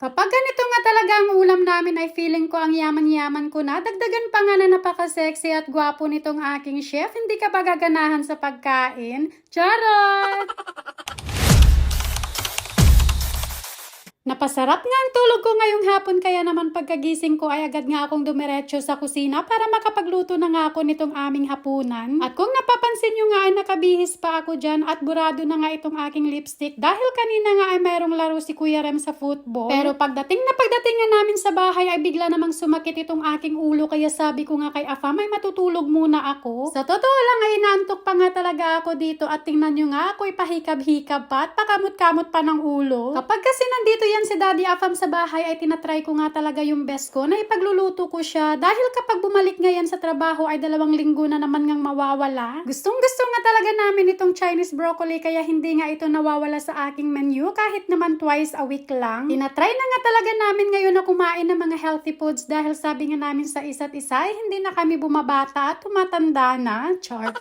Kapag ganito nga talaga ang ulam namin ay feeling ko ang yaman-yaman ko na. Dagdagan pa nga na napaka-sexy at gwapo nitong aking chef. Hindi ka ba gaganahan sa pagkain? Charot! Napasarap nga ang tulog ko ngayong hapon kaya naman pagkagising ko ay agad nga akong dumiretso sa kusina para makapagluto na nga ako nitong aming hapunan. At kung napapansin nyo nga ay nakabihis pa ako dyan at burado na nga itong aking lipstick dahil kanina nga ay mayroong laro si Kuya Rem sa football. Pero pagdating na pagdating nga namin sa bahay ay bigla namang sumakit itong aking ulo kaya sabi ko nga kay Afam ay matutulog muna ako. Sa totoo lang ay inaantok pa nga talaga ako dito at tingnan nyo nga ako'y pahikab-hikab pa at pakamot-kamot pa ng ulo. Kapag kasi nandito yan si Daddy Afam sa bahay ay tinatry ko nga talaga yung best ko na ipagluluto ko siya dahil kapag bumalik nga yan sa trabaho ay dalawang linggo na naman ngang mawawala. Gustong gusto nga talaga namin itong Chinese broccoli kaya hindi nga ito nawawala sa aking menu kahit naman twice a week lang. Tinatry na nga talaga namin ngayon na kumain ng mga healthy foods dahil sabi nga namin sa isa't isa ay hindi na kami bumabata at tumatanda na. Chart.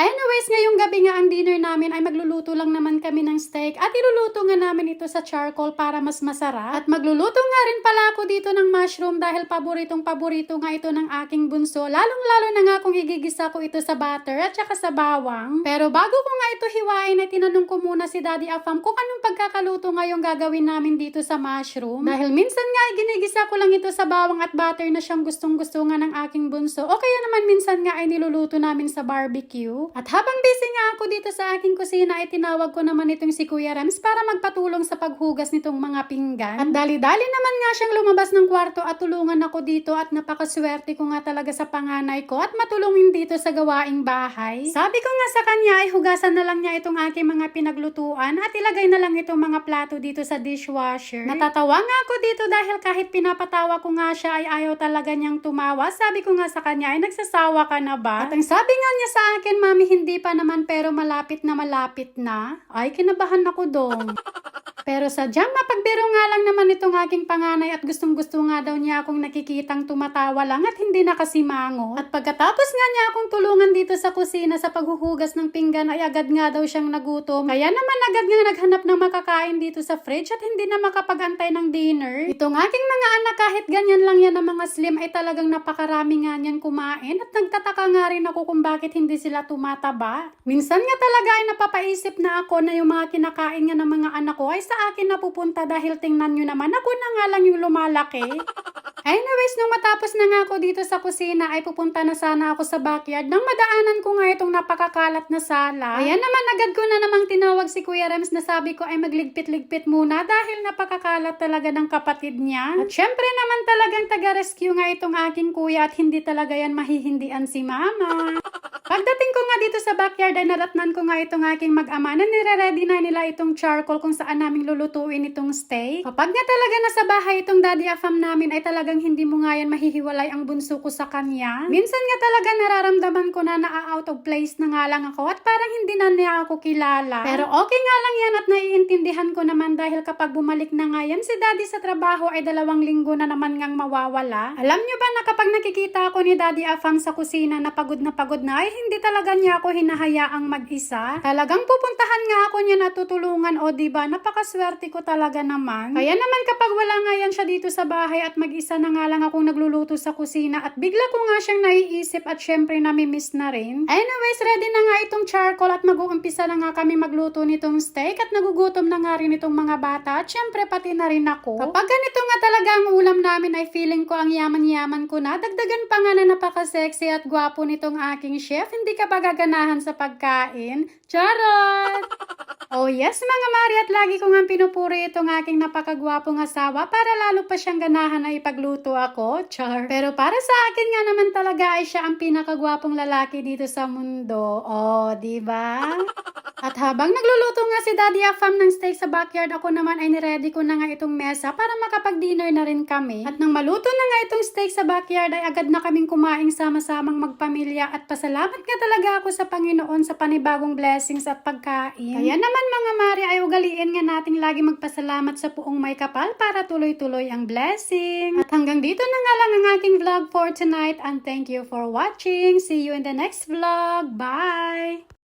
Anyways, ngayong gabi nga ang dinner namin ay magluluto lang naman kami ng steak at iluluto nga namin ito sa charcoal para mas masarap. At magluluto nga rin pala ako dito ng mushroom dahil paboritong paborito nga ito ng aking bunso. Lalong lalo na nga kung igigisa ko ito sa butter at saka sa bawang. Pero bago ko nga ito hiwain ay tinanong ko muna si Daddy Afam kung anong pagkakaluto nga yung gagawin namin dito sa mushroom. Dahil minsan nga ginigisa ko lang ito sa bawang at butter na siyang gustong gusto nga ng aking bunso. O kaya naman minsan nga ay niluluto namin sa barbecue. At habang busy nga ako dito sa aking kusina ay tinawag ko naman itong si Kuya Rams para magpatulong sa paghugas nitong mga pinggan. At dali-dali naman nga siyang lumabas ng kwarto at tulungan ako dito at napakaswerte ko nga talaga sa panganay ko at matulungin dito sa gawaing bahay. Sabi ko nga sa kanya ay hugasan na lang niya itong aking mga pinaglutuan at ilagay na lang itong mga plato dito sa dishwasher. Natatawa nga ako dito dahil kahit pinapatawa ko nga siya ay ayaw talaga niyang tumawa. Sabi ko nga sa kanya ay nagsasawa ka na ba? At ang sabi nga niya sa akin, hindi pa naman pero malapit na malapit na. Ay, kinabahan ako dong. Pero sadyang mapagbiro nga lang naman itong aking panganay at gustong gusto nga daw niya akong nakikitang tumatawa lang at hindi nakasimango. At pagkatapos nga niya akong tulungan dito sa kusina sa paghuhugas ng pinggan ay agad nga daw siyang nagutom. Kaya naman agad nga naghanap ng makakain dito sa fridge at hindi na makapagantay ng dinner. Itong aking mga anak kahit ganyan lang yan ng mga slim ay talagang napakarami nga niyan kumain at nagtataka nga rin ako kung bakit hindi sila tumataba. Minsan nga talaga ay napapaisip na ako na yung mga kinakain nga ng mga anak ko ay sa akin napupunta dahil tingnan nyo naman ako na nga lang yung lumalaki. Anyways, nung matapos na nga ako dito sa kusina ay pupunta na sana ako sa backyard nang madaanan ko nga itong napakakalat na sala. Ayan naman agad ko na namang tinawag si Kuya Rams na sabi ko ay magligpit-ligpit muna dahil napakakalat talaga ng kapatid niya. At syempre naman talagang taga-rescue nga itong aking kuya at hindi talaga yan mahihindian si mama. Pagdating ko nga dito sa backyard ay naratnan ko nga itong aking mag-ama na nire-ready na nila itong charcoal kung saan namin lulutuin itong steak. Kapag nga talaga nasa bahay itong daddy afam namin ay talagang hindi mo nga yan mahihiwalay ang bunso ko sa kanya. Minsan nga talaga nararamdaman ko na na-out of place na nga lang ako at parang hindi na niya ako kilala. Pero okay nga lang yan at naiintindihan ko naman dahil kapag bumalik na nga yan si daddy sa trabaho ay dalawang linggo na naman ngang mawawala. Alam nyo ba na kapag nakikita ako ni daddy afam sa kusina na pagod na pagod na ay hindi talaga niya ako hinahayaang mag-isa. Talagang pupuntahan nga ako niya na tutulungan o ba napakaswerte ko talaga naman. Kaya naman kapag wala nga yan siya dito sa bahay at mag-isa na nga lang akong nagluluto sa kusina at bigla ko nga siyang naiisip at syempre namimiss na rin. Anyways, ready na nga itong charcoal at mag-uumpisa na nga kami magluto nitong steak at nagugutom na nga rin itong mga bata at syempre pati na rin ako. Kapag ganito nga talaga ang ulam namin ay feeling ko ang yaman-yaman ko na. Dagdagan pa nga na napaka-sexy at gwapo nitong aking chef. Hindi ka ba gaganahan sa pagkain? Charot! Oh yes, mga Mari, at lagi ko nga pinupuri itong aking napakagwapong asawa para lalo pa siyang ganahan na ipagluto ako. Char. Pero para sa akin nga naman talaga ay siya ang pinakagwapong lalaki dito sa mundo. Oh, di ba? At habang nagluluto nga si Daddy Afam ng steak sa backyard, ako naman ay niready ko na nga itong mesa para makapag-dinner na rin kami. At nang maluto na nga itong steak sa backyard, ay agad na kaming kumaing sama-samang magpamilya at pasalamat nga talaga ako sa Panginoon sa panibagong blessings at pagkain. Kaya naman mga Mari ay ugaliin nga nating lagi magpasalamat sa puong may kapal para tuloy-tuloy ang blessing. At hanggang dito na nga lang ang aking vlog for tonight and thank you for watching. See you in the next vlog. Bye!